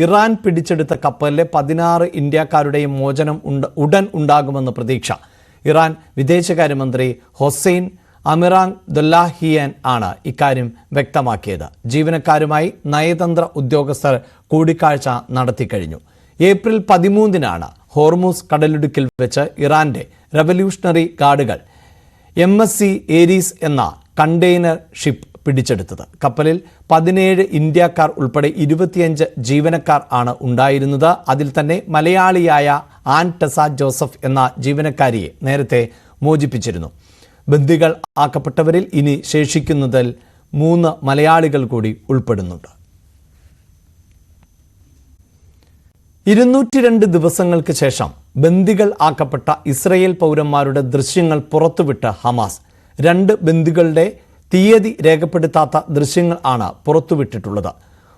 Iran പിടിച്ചെടുത്ത കപ്പലിലെ പതിനാറ് ഇന്ത്യക്കാരുടെയും മോചനം ഉടൻ ഉണ്ടാകുമെന്ന് പ്രതീക്ഷ. ഇറാൻ വിദേശകാര്യമന്ത്രി ഹൊസൈൻ അമിറാങ് ദുല്ലാഹിയൻ ആണ് ഇക്കാര്യം വ്യക്തമാക്കിയത്. ജീവനക്കാരുമായി നയതന്ത്ര ഉദ്യോഗസ്ഥർ കൂടിക്കാഴ്ച നടത്തിക്കഴിഞ്ഞു ഏപ്രിൽ പതിമൂന്നിനാണ് ഹോർമൂസ് കടലിടുക്കിൽ വെച്ച് ഇറാന്റെ റവല്യൂഷണറി ഗാർഡുകൾ എം എസ് സി ഏരീസ് എന്ന കണ്ടെയ്നർ ഷിപ്പ് പിടിച്ചെടുത്തത്. കപ്പലിൽ പതിനേഴ് ഇന്ത്യക്കാർ ഉൾപ്പെടെ ഇരുപത്തിയഞ്ച് ജീവനക്കാർ ആണ് ഉണ്ടായിരുന്നത്. അതിൽ തന്നെ മലയാളിയായ ആൻ ടെസ ജോസഫ് എന്ന ജീവനക്കാരിയെ നേരത്തെ മോചിപ്പിച്ചിരുന്നു. ബന്ദികൾ ആക്കപ്പെട്ടവരിൽ ഇനി ശേഷിക്കുന്നതിൽ മൂന്ന് മലയാളികൾ കൂടി ഉൾപ്പെടുന്നുണ്ട്. ഇരുന്നൂറ്റി രണ്ട് ദിവസങ്ങൾക്ക് ശേഷം ബന്ദികൾ ആക്കപ്പെട്ട ഇസ്രയേൽ പൗരന്മാരുടെ ദൃശ്യങ്ങൾ പുറത്തുവിട്ട് ഹമാസ് രണ്ട് ബന്ദികളുടെ തീയതി രേഖപ്പെടുത്താത്ത ദൃശ്യങ്ങൾ ആണ് പുറത്തുവിട്ടിട്ടുള്ളത്.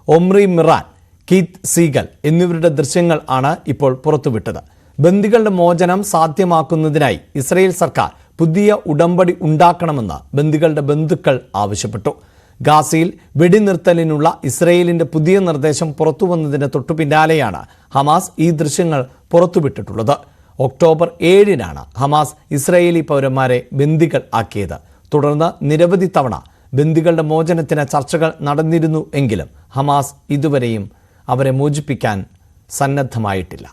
ഒമ്രി മിറാൻ കീത്ത് സീഗൽ എന്നിവരുടെ ദൃശ്യങ്ങൾ ആണ് ഇപ്പോൾ പുറത്തുവിട്ടത്. ബന്ദികളുടെ മോചനം സാധ്യമാക്കുന്നതിനായി ഇസ്രയേൽ സർക്കാർ പുതിയ ഉടമ്പടി ഉണ്ടാക്കണമെന്ന് ബന്ദികളുടെ ബന്ധുക്കൾ ആവശ്യപ്പെട്ടു. ഗാസയിൽ വെടിനിർത്തലിനുള്ള ഇസ്രയേലിന്റെ പുതിയ നിർദ്ദേശം പുറത്തുവന്നതിന് തൊട്ടു പിന്നാലെയാണ് ഹമാസ് ഈ ദൃശ്യങ്ങൾ പുറത്തുവിട്ടിട്ടുള്ളത്. ഒക്ടോബർ ഏഴിനാണ് ഹമാസ് ഇസ്രയേലി പൗരന്മാരെ ബന്ദികൾ ആക്കിയത്. തുടർന്ന് നിരവധി തവണ ബന്ദികളുടെ മോചനത്തിന് ചർച്ചകൾ നടന്നിരുന്നു എങ്കിലും ഹമാസ് ഇതുവരെയും അവരെ മോചിപ്പിക്കാൻ സന്നദ്ധമായിട്ടില്ല.